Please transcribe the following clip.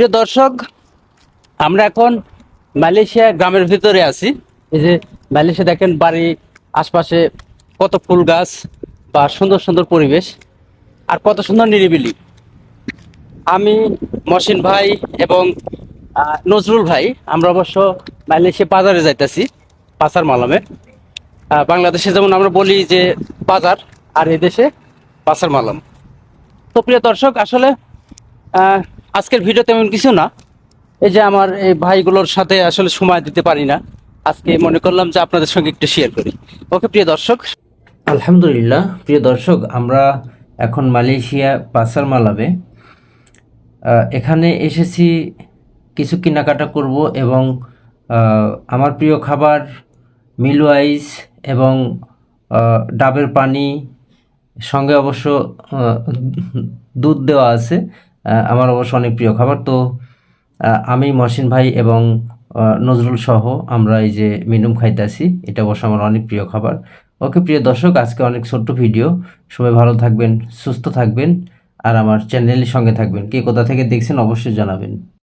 প্রিয় দর্শক, আমরা এখন মালয়েশিয়া গ্রামের ভিতরে আছি। এই যে মালয়েশিয়া দেখেন বাড়ি, আশপাশে কত ফুল গাছ বা সুন্দর সুন্দর পরিবেশ আর কত সুন্দর নিরিবিলি। আমি মহসিন ভাই এবং নজরুল ভাই, আমরা অবশ্য মালয়েশিয়া বাজারে যাইতেছি, পাচার মালামে। বাংলাদেশে যেমন আমরা বলি যে বাজার, আর এই দেশে পাচার মালাম। তো প্রিয় দর্শক, আসলে আজকের ভিডিও তেমন কিছু না। এই যে আমার এই ভাইগুলোর সাথে আসলে সময় দিতে পারি না। আজকে মনে করলাম যে আপনাদের সঙ্গে একটু শেয়ার করি। ওকে, প্রিয় দর্শক। আলহামদুলিল্লাহ, প্রিয় দর্শক, আমরা এখন মালয়েশিয়া পাসার মালাবে। এখানে এসেছি, কিছু কেনাকাটা করব এবং আমার প্রিয় খাবার, মিলু আইস এবং ডাবের পানি, সঙ্গে অবশ্য দুধ দেওয়া আছে। আমার অবশ্য অনেক প্রিয় খাবার। তো আমি মহসিন ভাই এবং নজরুল সহ আমরা এই যে মিনুম খাইতে আসি, এটা অবশ্য আমার অনেক প্রিয় খাবার। ওকে, প্রিয় দর্শক, আজকে অনেক ছোট্ট ভিডিও। সবাই ভালো থাকবেন, সুস্থ থাকবেন, আর আমার চ্যানেলের সঙ্গে থাকবেন। কে কোথা থেকে দেখছেন অবশ্যই জানাবেন।